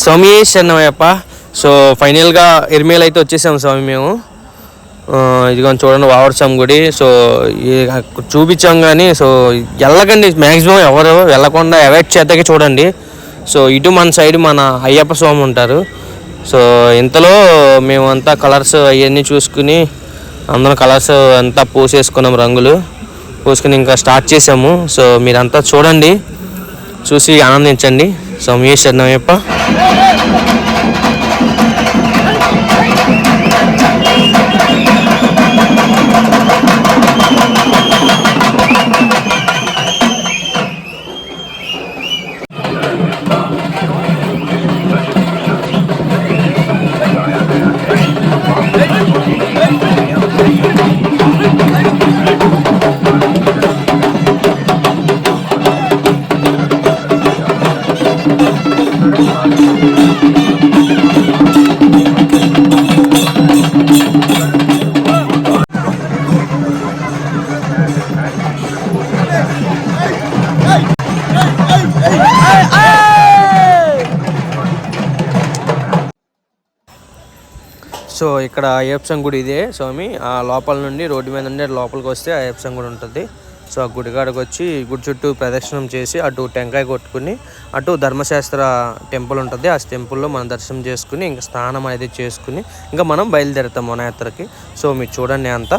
స్వామి శరణమయ్యప్ప. సో ఫైనల్గా ఎరిమేలు అయితే వచ్చేసాం స్వామి మేము. ఇదిగో చూడండి వావర్సాం గుడి. సో చూపించాం కానీ సో వెళ్ళకండి. మ్యాక్సిమం ఎవరు వెళ్ళకుండా అవాయిడ్ చేతకి చూడండి. సో ఇటు మన సైడ్ మన అయ్యప్ప స్వామి ఉంటారు. సో ఇంతలో మేమంతా కలర్స్ అవన్నీ చూసుకుని అందరం కలర్స్ అంతా పూసేసుకున్నాం రంగులు. పూసుకుని ఇంకా స్టార్ట్ చేసాము. సో మీరంతా చూడండి. చూసి ఆనందించండి. సో మీ శరణమయ్యప్ప. సో ఇక్కడ అయ్యప్పసం గుడి ఇదే స్వామి. ఆ లోపల నుండి రోడ్డు మీద నుండి లోపలికి వస్తే అయ్యప్పసం గుడి ఉంటుంది. సో ఆ గుడికాడకు వచ్చి గుడి చుట్టూ ప్రదక్షిణం చేసి అటు టెంకాయ కొట్టుకుని అటు ధర్మశాస్త్ర టెంపుల్ ఉంటుంది ఆ టెంపుల్లో మనం దర్శనం చేసుకుని ఇంకా స్నానం అనేది చేసుకుని ఇంకా మనం బయలుదేరుతాం వనయాత్రకి. సో మీరు చూడండి అంతా.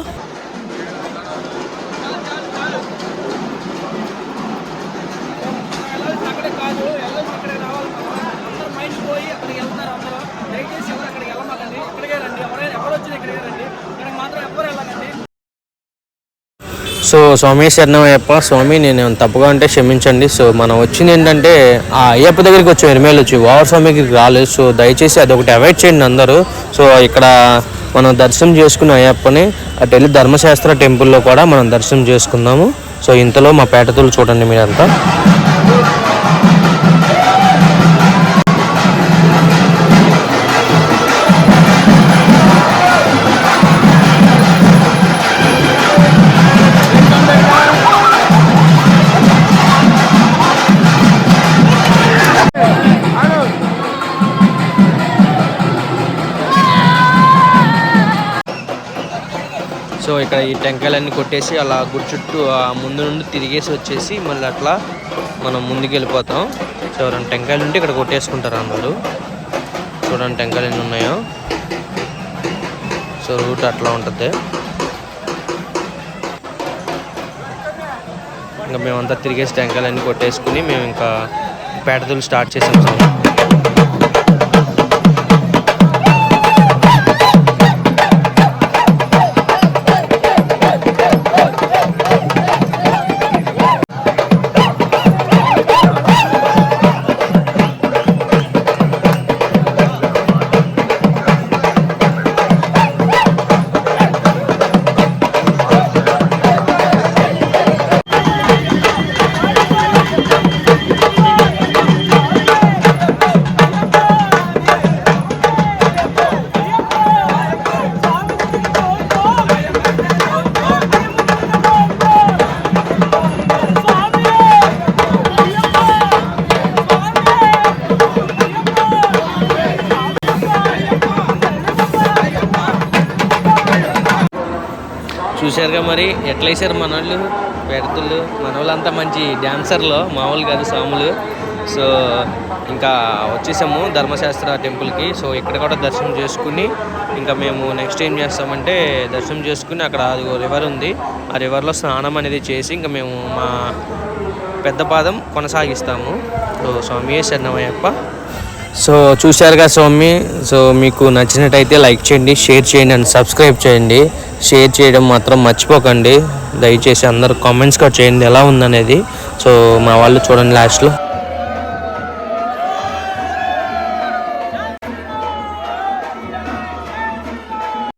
సో స్వామి శరణమయ్యప్ప స్వామి నేను తప్పుగా అంటే క్షమించండి. సో మనం వచ్చింది ఏంటంటే ఆ అయ్యప్ప దగ్గరికి వచ్చాం ఎరిమేలు వచ్చి. ఓవర్ స్వామికి రాలేదు. సో దయచేసి అదొకటి అవాయిడ్ చేయండి అందరూ. సో ఇక్కడ మనం దర్శనం చేసుకున్న అయ్యప్పని అటు వెళ్ళి ధర్మశాస్త్ర టెంపుల్లో కూడా మనం దర్శనం చేసుకుందాము. సో ఇంతలో మా పేటతులు చూడండి మీరంతా. సో ఇక్కడ ఈ టెంకాయలన్నీ కొట్టేసి అలా గుడి చుట్టూ ఆ ముందు నుండి తిరిగేసి వచ్చేసి మళ్ళీ అట్లా మనం ముందుకు వెళ్ళిపోతాం సో రెండు టెంకాయలు ఉంటే ఇక్కడ కొట్టేసుకుంటారు అందరూ. చూడండి టెంకాయలు ఎన్ని ఉన్నాయో. సో రూట్ అట్లా ఉంటుంది. ఇంకా మేమంతా తిరిగేసి టెంకాయలన్నీ కొట్టేసుకుని మేము ఇంకా పేటతులు స్టార్ట్ చేసాం చూశారుగా మరి. ఎట్లా మన వాళ్ళు పెడతలు మన వాళ్ళంతా మంచి డ్యాన్సర్లు మామూలు కాదు సాములు. సో ఇంకా వచ్చేసాము ధర్మశాస్త్ర టెంపుల్కి. సో ఇక్కడ కూడా దర్శనం చేసుకుని ఇంకా మేము నెక్స్ట్ ఏం చేస్తామంటే దర్శనం చేసుకుని అక్కడ అది రివర్ ఉంది. ఆ రివర్లో స్నానం అనేది చేసి ఇంకా మేము మా పెద్ద పాదం కొనసాగిస్తాము. సో స్వామి శరణమయ్యప్ప. సో చూశారుగా స్వామి. సో మీకు నచ్చినట్టయితే లైక్ చేయండి షేర్ చేయండి అండ్ సబ్స్క్రైబ్ చేయండి. షేర్ చేయడం మాత్రం మర్చిపోకండి. దయచేసి అందరు కామెంట్స్ కూడా చేయండి. ఎలా ఉందనేది. సో మా వాళ్ళు చూడండి లాస్ట్లో.